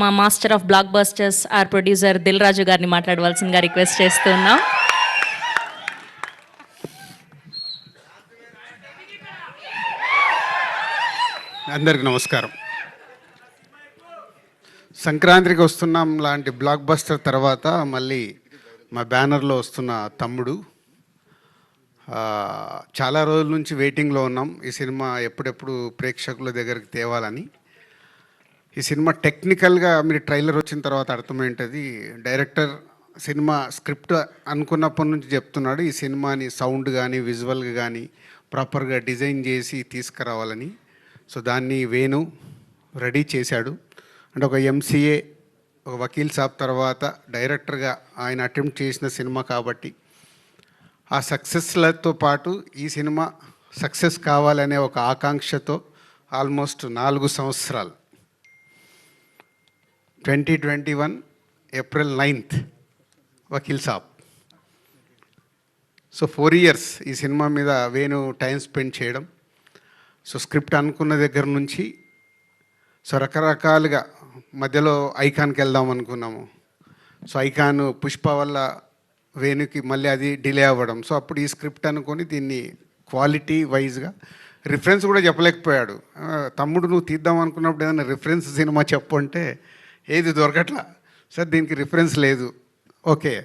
మా master of blockbusters are producer Dil Raju గారిని మాట్లాడవలసిందిగా రిక్వెస్ట్ చేస్తున్నాం. అందరికి నమస్కారం. సంక్రాంతికి వస్తున్నాం లాంటి బ్లాక్ బస్టర్ తర్వాత మళ్ళీ మా బ్యానర్లో వస్తున్న తమ్ముడు. చాలా రోజుల నుంచి వెయిటింగ్లో ఉన్నాం. ఈ సినిమా ఎప్పుడెప్పుడు ప్రేక్షకుల దగ్గరికి తేవాలని. ఈ సినిమా టెక్నికల్గా మీరు ట్రైలర్ వచ్చిన తర్వాత అర్థమేంటది. డైరెక్టర్ సినిమా స్క్రిప్ట్ అనుకున్నప్పటి నుంచి చెప్తున్నాడు ఈ సినిమాని సౌండ్ కానీ విజువల్గా కానీ ప్రాపర్గా డిజైన్ చేసి తీసుకురావాలని. సో దాన్ని వేణు రెడీ చేశాడు. అంటే ఒక ఎంసీఏ ఒక వకీల్ సాబ్ తర్వాత డైరెక్టర్గా ఆయన అటెంప్ట్ చేసిన సినిమా కాబట్టి ఆ సక్సెస్లతో పాటు ఈ సినిమా సక్సెస్ కావాలనే ఒక ఆకాంక్షతో ఆల్మోస్ట్ నాలుగు సంవత్సరాలు. Twenty twenty one April ninth Vakeel Saab. So four years ఈ సినిమా మీద వేణు టైం స్పెండ్ చేయడం. సో స్క్రిప్ట్ అనుకున్న దగ్గర నుంచి సో రకరకాలుగా మధ్యలో ఐకాన్కి వెళ్దాం అనుకున్నాము. సో ఐకాన్ పుష్ప వల్ల వేణుకి మళ్ళీ అది డిలే అవ్వడం. సో అప్పుడు ఈ స్క్రిప్ట్ అనుకొని దీన్ని క్వాలిటీ వైజ్గా రిఫరెన్స్ కూడా చెప్పలేకపోయాడు. తమ్ముడు నువ్వు తీద్దాం అనుకున్నప్పుడు ఏదైనా రిఫరెన్స్ సినిమా చెప్పు అంటే ఏది దొరకట్లా. సార్ దీనికి రిఫరెన్స్ లేదు. ఓకే.